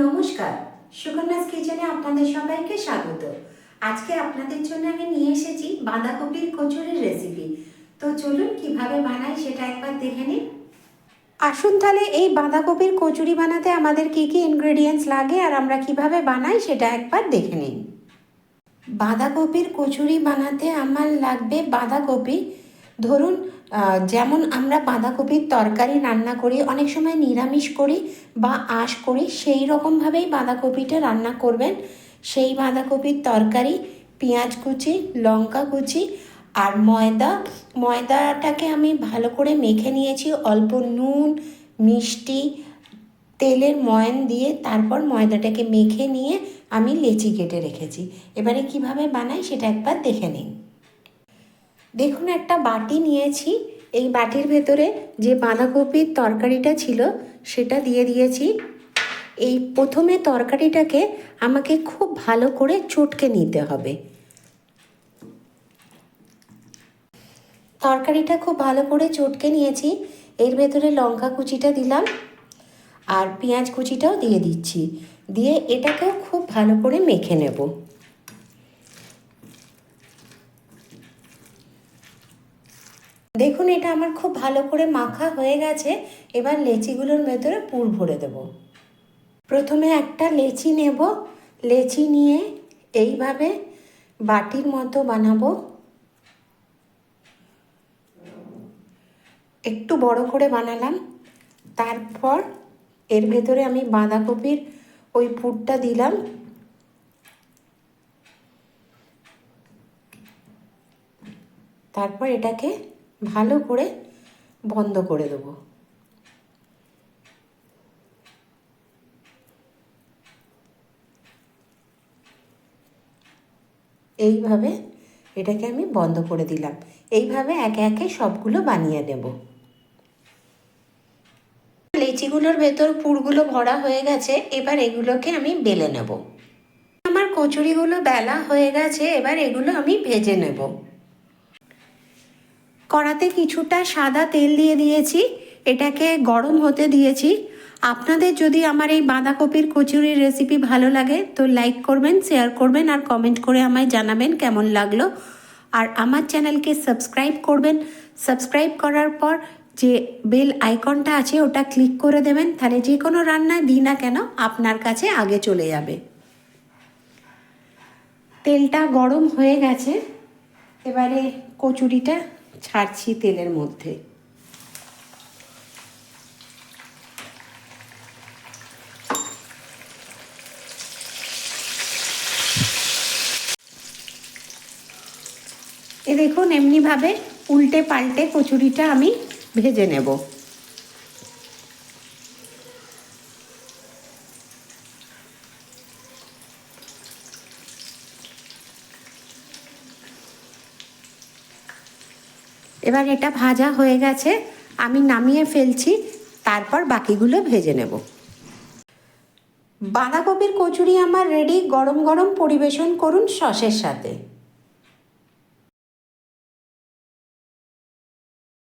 নমস্কার। সুকন্যাস কিচেনে আপনাদের সবাইকে স্বাগত। আজকে আপনাদের জন্য আমি নিয়ে এসেছি বাঁধাকপির কচুরির রেসিপি তো চলুন কীভাবে বানাই সেটা একবার দেখে নিন আসুন তাহলে এই বাঁধাকপির কচুরি বানাতে আমাদের কি কি ইনগ্রেডিয়েন্টস লাগে আর আমরা কীভাবে বানাই সেটা একবার দেখে নিন বাঁধাকপির কচুরি বানাতে আমার লাগবে বাঁধাকপি ধরুন যেমন আমরা বাঁধাকপির তরকারি রান্না করি, অনেক সময় নিরামিষ করি বা আঁশ করি, সেই রকমভাবেই বাঁধাকপিটা রান্না করবেন। সেই বাঁধাকপির তরকারি, পেঁয়াজ কুচি, লঙ্কা কুচি আর ময়দা। ময়দাটাকে আমি ভালো করে মেখে নিয়েছি, অল্প নুন, মিষ্টি, তেলের ময়ন দিয়ে তারপর ময়দাটাকে মেখে নিয়ে আমি লেচি কেটে রেখেছি। এবারে কীভাবে বানাই সেটা একবার দেখে নিন। দেখুন, একটা বাটি নিয়েছি। এই বাটির ভেতরে যে বাঁধাকপির তরকারিটা ছিল, সেটা দিয়ে দিয়েছি। এই প্রথমে তরকারিটাকে আমাকে খুব ভালো করে চটকে নিতে হবে। তরকারিটা খুব ভালো করে চটকে নিয়েছি। এর ভেতরে লঙ্কা কুচিটা দিলাম আর পেঁয়াজ কুচিটাও দিয়ে দিচ্ছি। দিয়ে এটাকেও খুব ভালো করে মেখে নেব। দেখুন, এটা আমার খুব ভালো করে মাখা হয়ে গেছে। এবার লেচিগুলোর ভেতরে পুর ভরে দেব। প্রথমে একটা লেচি নেব। লেচি নিয়ে এইভাবে বাটির মতো বানাবো। একটু বড় করে বানালাম। তারপর এর ভেতরে আমি বাঁধাকপির ওই পুরটা দিলাম। তারপর এটাকে ভালো করে বন্ধ করে দেবো। এইভাবে এটাকে আমি বন্ধ করে দিলাম। এইভাবে একে একে সবগুলো বানিয়ে নেব। লেচিগুলোর ভেতর পুরগুলো ভরা হয়ে গেছে, এবার এগুলোকে আমি বেলে নেব। আমার কচুরিগুলো বেলা হয়ে গেছে, এবার এগুলো আমি ভেজে নেব। কড়াতে কিছুটা সাদা তেল দিয়ে দিয়েছি, এটাকে গরম হতে দিয়েছি। আপনাদের যদি আমার এই বাঁধাকপির কচুরির রেসিপি ভালো লাগে, তো লাইক করবেন শেয়ার করবেন, আর কমেন্ট করে আমায় জানাবেন কেমন লাগল। আর আমার চ্যানেলকে সাবস্ক্রাইব করবেন। সাবস্ক্রাইব করার পর যে বেল আইকনটা আছে, ওটা ক্লিক করে দেবেন। তাহলে যে কোনো রান্না দিই না কেন, আপনার কাছে আগে চলে যাবে। তেলটা গরম হয়ে গেছে। এবারে কচুরিটা ছাড়ছি তেলের মধ্যে। এ দেখুন এমনিভাবে উল্টে পাল্টে কচুরিটা আমি ভেজে নেব। এবার এটা ভাজা হয়ে গেছে, আমি নামিয়ে ফেলছি, তারপর বাকিগুলো ভেজে নেব। বাঁধাকপির কচুরি আমার রেডি গরম গরম পরিবেশন করুন সসের সাথে।